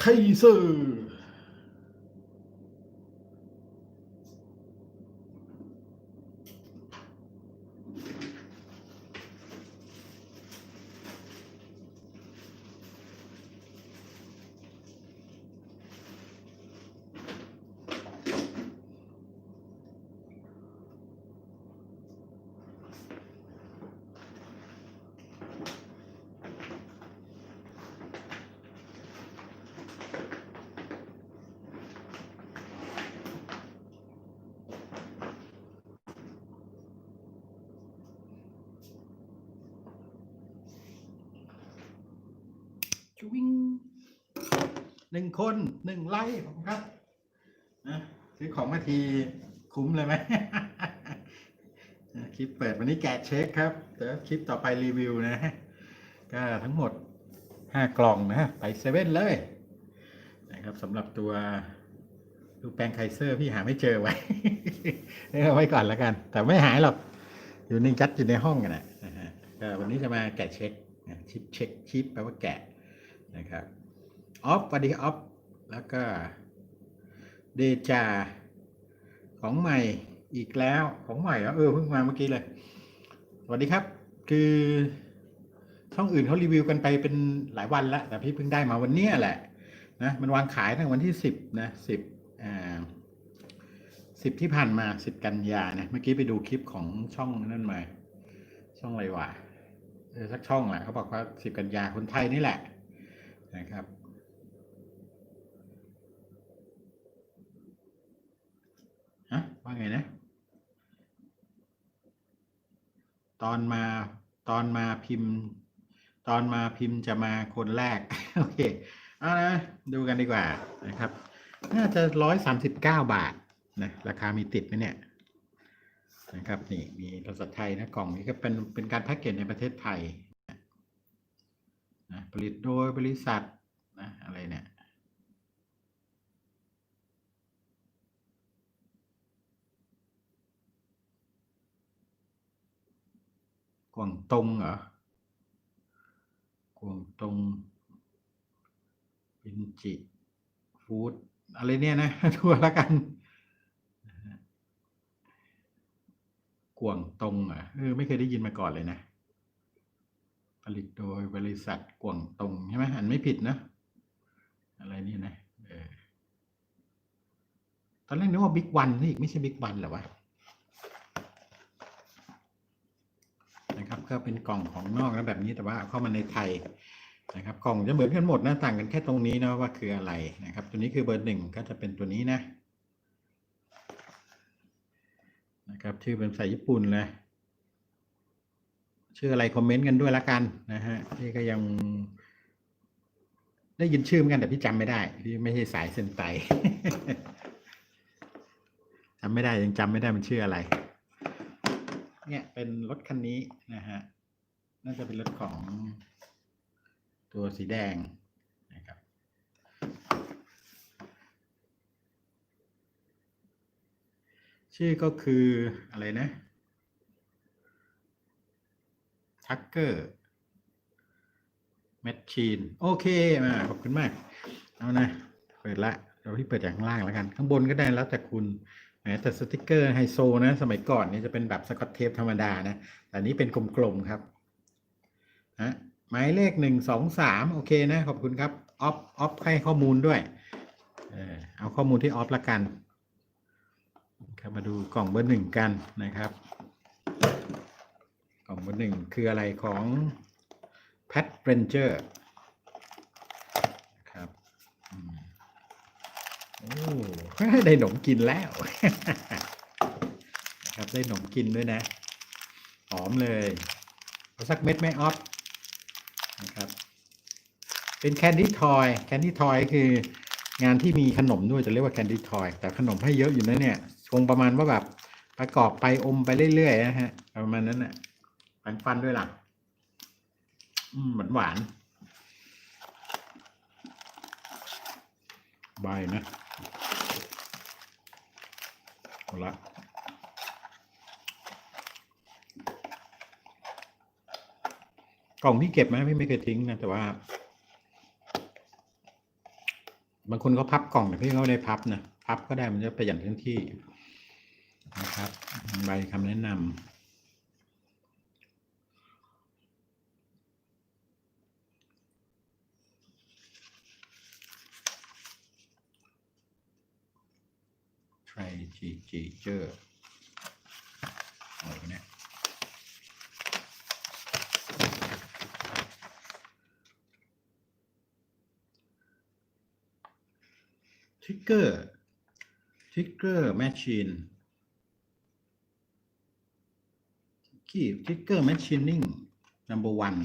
ไค ชวิงหนึ่งคนหนึ่งไลค์ผมครับนะซื้อของมาทีคุ้มเลยไหม คลิปเปิดวันนี้แกะเช็คครับแต่คลิปต่อไปรีวิวนะก็ทั้งหมดห้ากล่องนะไปเซเว่นเลยนะครับสำหรับตัวดูแปลงไคเซอร์พี่หาไม่เจอไว้เอาไว้ก่อนแล้วกัน แต่ไม่หายหรอก อยู่ในจัดอยู่ในห้องกันนะวันนี้จะมาแกะเช็คชิปเช็คชิปแปลว่าแกะ นะครับออฟสวัสดีครับออฟแล้วก็เดจาของใหม่อีกแล้วของใหม่เออเพิ่งมาเมื่อกี้เลยสวัสดีครับ คือช่องอื่นเขารีวิวกันไปเป็นหลายวันแล้วแต่พี่เพิ่งได้มาวันนี้แหละนะมันวางขายตั้งวันที่สิบนะสิบอ่าสิบที่ผ่านมาสิบกันยานะเมื่อกี้ไปดูคลิปของช่องนั่นมาช่องอะไรวะสักช่องแหละเขาบอกว่าสิบกันยาคนไทยนี่แหละ นะครับ ฮะ ว่าไงนะ ตอนมาตอนมาพิมพ์ ตอนมาพิมพ์จะมาคนแรก โอเค เอานะ ดูกันดีกว่านะครับ น่าจะร้อยสามสิบเก้าบาทนะ ราคามีติดไหมเนี่ยนะครับนี่มีภาษาไทยนะกล่องนี้ก็เป็นเป็นการแพ็กเกจในประเทศไทย นะผลิตโดยบริษัทนะอะไรเนี่ยกวางตงเหรอกวางตงบินจิฟู้ดอะไรเนี่ยนะทั่วแล้วกันกวางตงเหรอะเออไม่เคยได้ยินมาก่อนเลยนะ ลิตโดยบริษัทกวางตงใช่ไหมอันไม่ผิดนะ อะไรนี่นะออตอนแรกนึกว่าบิ๊กวันนี่อีกไม่ใช่บิ๊กวันเหรอวะนะครับก็เป็นกล่องของนอกนะแบบนี้แต่ว่าเอาเข้ามาในไทยนะครับ กล่องจะเหมือนกันหมดนะต่างกันแค่ตรงนี้นะว่าคืออะไรนะครับ ตัวนี้คือเบอร์หนึ่งก็จะเป็นตัวนี้นะนะครับชื่อเป็นภาษาญี่ปุ่นเลย ชื่ออะไรคอมเมนต์กันด้วยละกันนะฮะพี่ก็ยัง ได้ยินชื่อเหมือนกันแต่พี่จำไม่ได้พี่ไม่ใช่สายเซนไตจำไม่ได้ยังจำไม่ได้มันชื่ออะไร เนี่ยเป็นรถคันนี้นะฮะน่าจะเป็นรถของตัวสีแดงนะครับชื่อก็คืออะไรนะ ทักเกอร์แมชชีนโอเคมาขอบคุณมาก เอานะ เปิดละเราพี่เปิดจากข้างล่างแล้วกัน ข้างบนก็ได้แล้วแต่คุณแต่สติกเกอร์ไฮโซนะ สมัยก่อนนี่จะเป็นแบบสกอตเทปธรรมดานะ แต่นี้เป็นกลมๆครับฮะหมายเลขหนึ่งสองสามโอเคนะ ขอบคุณครับ ออฟออฟให้ข้อมูลด้วย เอาข้อมูลที่ออฟละกันครับมาดูกล่องเบอร์หนึ่งกันนะครับ กล่องเบอร์หนึ่งคืออะไรของแพทเรนเจอร์ครับโอ้ได้หนมกินแล้วนะครับได้หนมกินด้วยนะ หอมเลยเอาสักเม็ดไหมออฟนะครับ เป็นแคนดี้ทอยแคนดี้ทอยคืองานที่มีขนมด้วยจะเรียกว่าแคนดี้ทอยแต่ขนมให้เยอะอยู่นะเนี่ยคงประมาณว่าแบบประกอบไปอมไปเรื่อยๆนะฮะประมาณนั้นน่ะ ฟันฟันๆด้วยล่ะ อืมหวานหวานใบนะเอาละกล่องพี่เก็บไหมพี่ไม่เคยทิ้งนะแต่ว่า บางคนก็พับกล่องแต่พี่เขาไม่ได้พับนะพับก็ได้มันจะประหยัดพื้นที่นะครับ ใบคำแนะนำ รจีจีเจอร์อะไรเนี่ยทริกเกอร์ทริกเกอร์แมชชีนที่ทริกเกอร์แมชชีนนิ่ง number one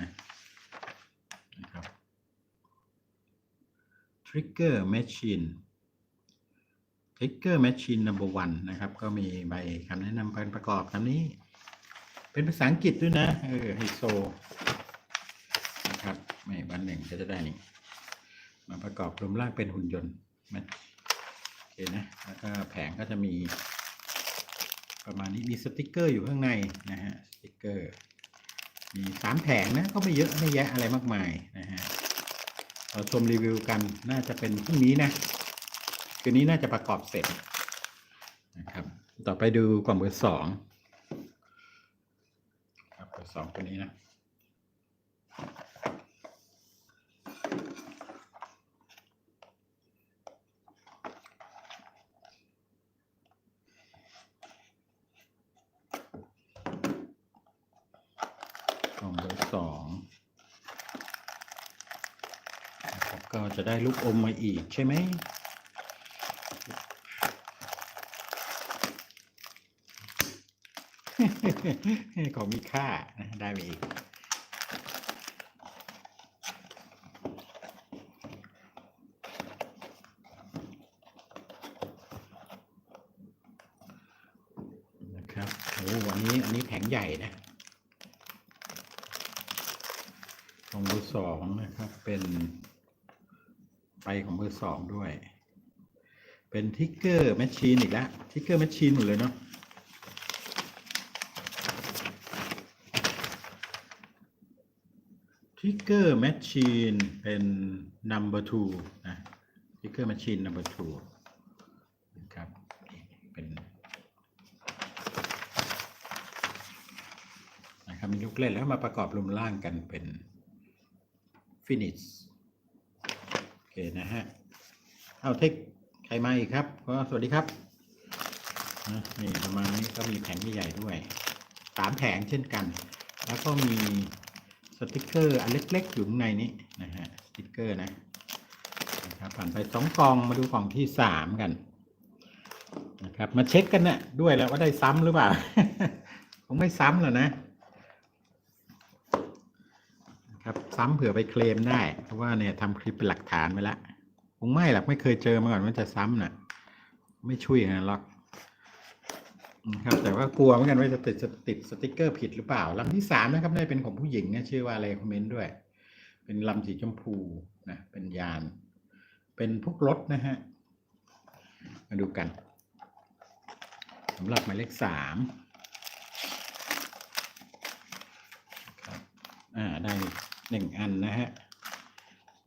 นะนะครับ Trigger Machine Trigger Machine Number One นะครับ ก็มีใบคำแนะนำการประกอบคำนี้ เป็นภาษาอังกฤษด้วยนะ เออไฮโซนะครับไม่วันหนึ่งก็จะได้นี่มาประกอบรวมร่างเป็นหุ่นยนต์มันโอเคนะ แล้วก็แผงก็จะมี ประมาณนี้มีสติกเกอร์อยู่ข้างในนะฮะสติกเกอร์มีสามแผงนะก็ไม่เยอะไม่แยะอะไรมากมายนะฮะเราชมรีวิวกันน่าจะเป็นพรุ่งนี้นะ คืนนี้น่าจะประกอบเสร็จนะครับ ต่อไปดูกล่องเบอร์สองครับเบอร์สองตัวนี้นะกล่องเบอร์สองก็จะได้ลูกอมมาอีกใช่ไหม ของมีค่านะได้ไปอีกนะครับโอ้อันนี้อันนี้แผงใหญ่นะของเบอร์สองนะครับ เป็นไปของเบอร์สองด้วย เป็นทิกเกอร์แมชชีนอีกแล้วทิกเกอร์แมชชีนหมดเลยเนาะ ทิกเกอร์แมชชีนเป็น number two นะทิกเกอร์แมชชีน number two นะครับเป็นนะครับมีลูกเล่นแล้วมาประกอบรวมร่างกันเป็น finish โอเคนะฮะ เอาเทคใครมาอีกครับ ก็สวัสดีครับนะนี่ประมาณนี้ก็มีแผงใหญ่ด้วยสามแผงเช่นกัน แล้วก็มี ติกเกอร์อันเล็ก ๆ อยู่ข้างในนี้นะฮะสติกเกอร์นะนะครับผ่านไปสองกองมาดูกล่องที่สามกันนะครับมาเช็คกันนะด้วยแล้วว่าได้ซ้ำหรือเปล่าคงไม่ซ้ำหรอกนะ ครับซ้ำเผื่อไปเคลมได้ เพราะว่าเนี่ยทำคลิปเป็นหลักฐานไว้แล้วคงไม่หรอกไม่เคยเจอมาก่อนว่าจะซ้ำน่ะ ไม่ช่วยนะหรอก ครับ แต่ว่ากลัวเหมือนกันว่าจะติดติดสติกเกอร์ผิดหรือเปล่าลำที่สามนะครับได้เป็นของผู้หญิงนะชื่อว่าอะไรคอมเมนต์ด้วย เป็นลำสีชมพูนะเป็นยาน เป็นพวกรถนะฮะมาดูกันสำหรับหมายเลขสามครับอ่าได้หนึ่งอันนะฮะ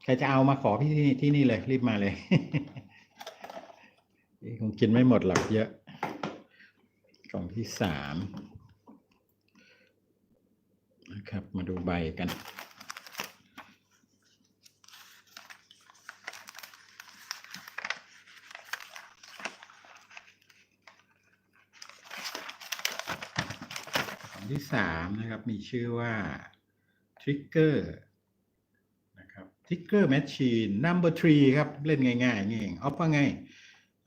ใครจะเอามาขอพี่ที่ที่นี่เลยรีบมาเลย คงกินไม่หมดหรอกเยอะ ล่องที่สามนะครับ มาดูใบกันกล่องที่สามนะครับ มีชื่อว่า Trigger นะครับ Trigger Machine Number Three ครับ เล่นง่ายๆนี่เองออฟว่าไง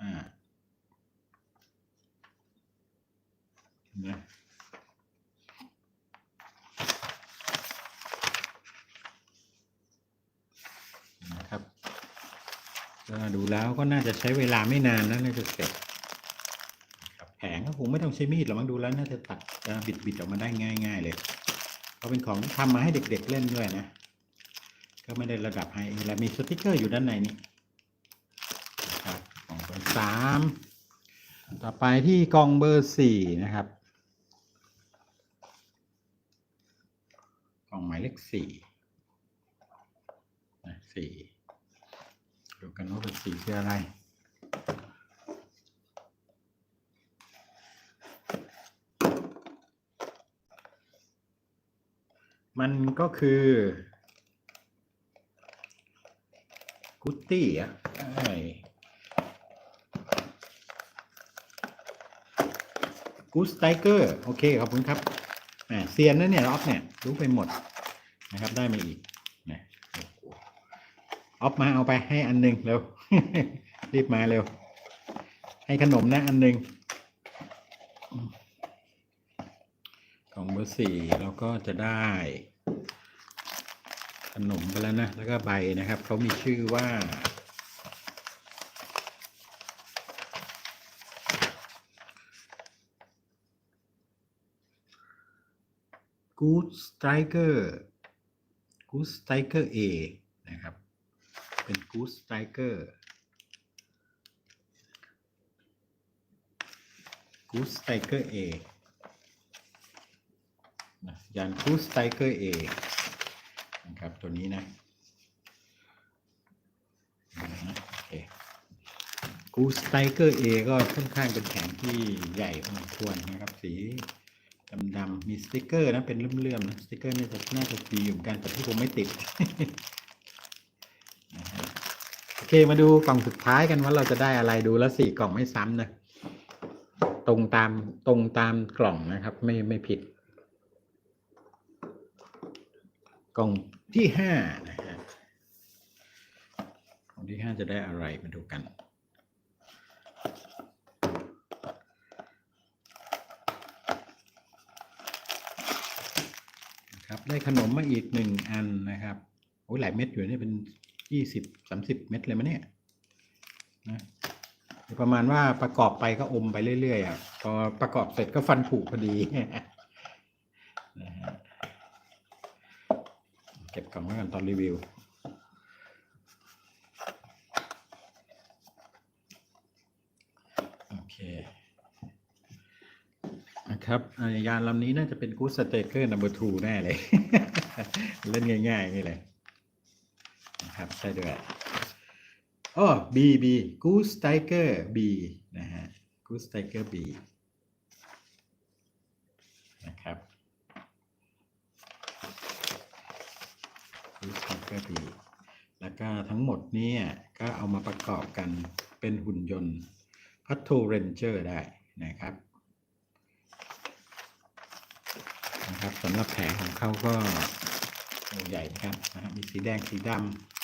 อ่านะนะครับก็ ดูแล้วก็น่าจะใช้เวลาไม่นานนะน่าจะเสร็จนะครับแผงก็คงไม่ต้องใช้มีดหรอกมั้งดูแล้วน่าจะตัดจะบิดบิดๆออกมาได้ง่าย ๆ เลยเพราะเป็นของที่ทำมาให้เด็ก ๆเล่นด้วยนะ ก็ไม่ได้ระดับไฮเอแล้วมีสติกเกอร์อยู่ด้านในนี้นะครับกล่องเบอร์สามต่อไปที่กล่องเบอร์สี่นะครับกล่องหมายเลขสี่นะสี่ ดูกันว่าเป็นสีคืออะไรมันก็คือกุตตี้อะใช่กูสไตเกอร์ โอเค ขอบคุณครับแหมเซียนนะเนี่ยออฟเนี่ย รู้ไปหมดนะครับ ได้มาอีก ออฟมาเอาไปให้อันหนึ่งเร็ว รีบมาเร็ว ให้ขนมนะอันหนึ่งของเบอร์สี่เราก็จะได้ ขนมไปแล้วนะ แล้วก็ใบนะครับเขามีชื่อว่า Good Striker Good Striker A นะครับ เป็น Good Striker Good Striker A นะยาน Good Striker A นะครับ ตัวนี้นะนะโอเค Good Striker A ก็ค่อนข้างเป็นแขนที่ใหญ่พอสมควรนะครับ สีดำๆมีสติกเกอร์นะ เป็นเลื่อมๆนะ สติกเกอร์นี่จะน่าจะดีอยู่กันแต่ที่ผมไม่ติด เคมาดูกล่องสุดท้ายกันว่าเราจะได้อะไรดูแล้วสี่กล่องไม่ซ้ำนะ ตรงตามตรงตามกล่องนะครับ ไม่ไม่ผิด กล่องที่ห้านะฮะกล่องที่ห้าจะได้อะไรมาดูกันครับได้ขนมมาอีกหนึ่งอันนะครับโอ้ยหลายเม็ดอยู่เนี่ยเป็น ยี่สิบสามสิบเม็ดเลยมั้ยเนี่ยนะประมาณว่าประกอบไปก็อมไปเรื่อยๆอะพอประกอบเสร็จก็ฟันผุพอดีนะฮะเก็บกล่องไว้กันตอนรีวิวโอเคนะครับอ่ายานลำนี้น่าจะเป็นกู d สเตเกอร์นัมเบอร์ทูแน่เลย เล่นง่ายๆนี่เลย นะครับใช่ด้วยอ๋อ B B Goose Tiger B นะฮะ Goose Tiger B นะครับ Goose Tiger B แล้วก็ทั้งหมดเนี่ยก็เอามาประกอบกันเป็นหุ่นยนต์พัทโทเรนเจอร์ได้นะครับนะครับสำหรับแผงของเขาก็ใหญ่นะครับนะฮะมีสีแดงสีดำ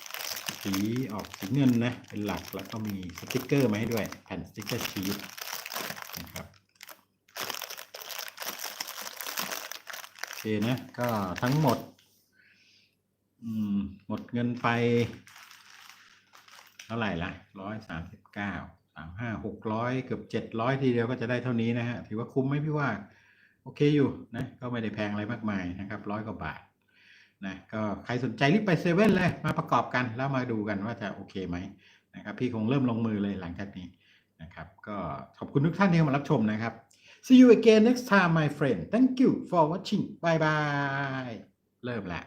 สีออกสีเงินนะเป็นหลักแล้วก็มีสติกเกอร์มาให้ด้วยแผ่นสติกเกอร์ชีสนะครับโอเคนะก็ทั้งหมดมหมดเงินไป เท่าไหร่ละร้อยสามสิบเก้าสามห้าหกร้อยเกือบเจ็ดร้อยทีเดียวก็จะได้เท่านี้นะฮะถือว่าคุ้มไหมพี่ว่า โอเคอยู่นะก็ไม่ได้แพงอะไรมากมายนะครับร้อยกว่าบาท นะก็ใครสนใจรีบไปเซเว่นเลยมาประกอบกันแล้วมาดูกันว่าจะโอเคไหมนะครับพี่คงเริ่มลงมือเลยหลังจากนี้นะครับก็ขอบคุณทุกท่านที่มารับชมนะครับ see you again next time my friend thank you for watching bye bye เริ่มแล้ว